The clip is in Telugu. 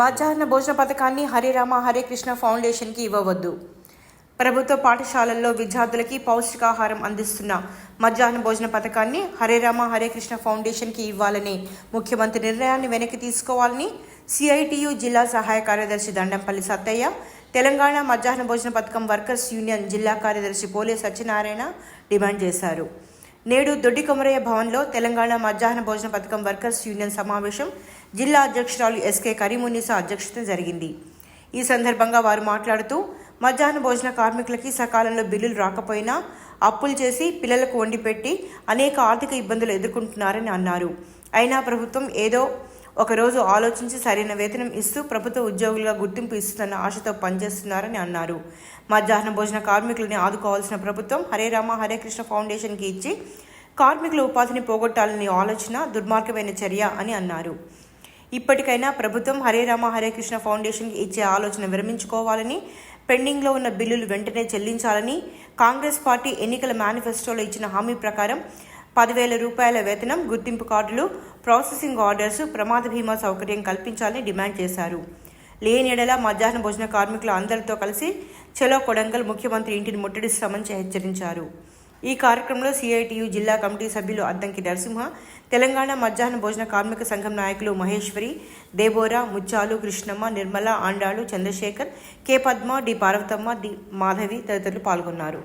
మధ్యాహ్న భోజన పథకాన్ని హరిరామ హరే కృష్ణ ఫౌండేషన్కి ఇవ్వవద్దు. ప్రభుత్వ పాఠశాలల్లో విద్యార్థులకి పౌష్టికాహారం అందిస్తున్న మధ్యాహ్న భోజన పథకాన్ని హరేరామ హరే కృష్ణ ఫౌండేషన్కి ఇవ్వాలని ముఖ్యమంత్రి నిర్ణయాన్ని వెనక్కి తీసుకోవాలని సిఐటియు జిల్లా సహాయ కార్యదర్శి దండంపల్లి సత్తయ్య తెలంగాణ మధ్యాహ్న భోజన పథకం వర్కర్స్ యూనియన్ జిల్లా కార్యదర్శి పోలే సత్యనారాయణ డిమాండ్ చేశారు. నేడు దొడ్డి కొమరయ్య భవన్లో తెలంగాణ మధ్యాహ్న భోజన పథకం వర్కర్స్ యూనియన్ సమావేశం జిల్లా అధ్యక్షురాలు ఎస్కే కరీమునీసా అధ్యక్షతన జరిగింది. ఈ సందర్భంగా వారు మాట్లాడుతూ మధ్యాహ్న భోజన కార్మికులకి సకాలంలో బిల్లులు రాకపోయినా అప్పులు చేసి పిల్లలకు వండి పెట్టి అనేక ఆర్థిక ఇబ్బందులు ఎదుర్కొంటున్నారని అన్నారు. అయినా ప్రభుత్వం ఏదో ఒకరోజు ఆలోచించి సరైన వేతనం ఇస్తూ ప్రభుత్వ ఉద్యోగులుగా గుర్తింపు ఇస్తుందన్న ఆశతో పనిచేస్తున్నారని అన్నారు. మధ్యాహ్న భోజన కార్మికులని ఆదుకోవాల్సిన ప్రభుత్వం హరే రామ హరే కృష్ణ ఫౌండేషన్కి ఇచ్చి కార్మికుల ఉపాధిని పోగొట్టాలని ఆలోచన దుర్మార్గమైన చర్య అని అన్నారు. ఇప్పటికైనా ప్రభుత్వం హరే రామ హరే కృష్ణ ఫౌండేషన్కి ఇచ్చే ఆలోచన విరమించుకోవాలని పెండింగ్లో ఉన్న బిల్లులు వెంటనే చెల్లించాలని కాంగ్రెస్ పార్టీ ఎన్నికల మేనిఫెస్టోలో ఇచ్చిన హామీ ప్రకారం పదివేల రూపాయల వేతనం గుర్తింపు కార్డులు ప్రాసెసింగ్ ఆర్డర్స్ ప్రమాద బీమా సౌకర్యం కల్పించాలని డిమాండ్ చేశారు. లేని ఎడల మధ్యాహ్న భోజన కార్మికులు అందరితో కలిసి చెలో కొడంగల్ ముఖ్యమంత్రి ఇంటిని ముట్టడిస్తామని హెచ్చరించారు. ఈ కార్యక్రమంలో సిఐటియు జిల్లా కమిటీ సభ్యులు అద్దంకి నరసింహ తెలంగాణ మధ్యాహ్న భోజన కార్మిక సంఘం నాయకులు Maheshwari Deborah Mutyalu Krishnamma Nirmala Andalu Chandrashekar K Padma D Parvathamma D Madhavi తదితరులు పాల్గొన్నారు.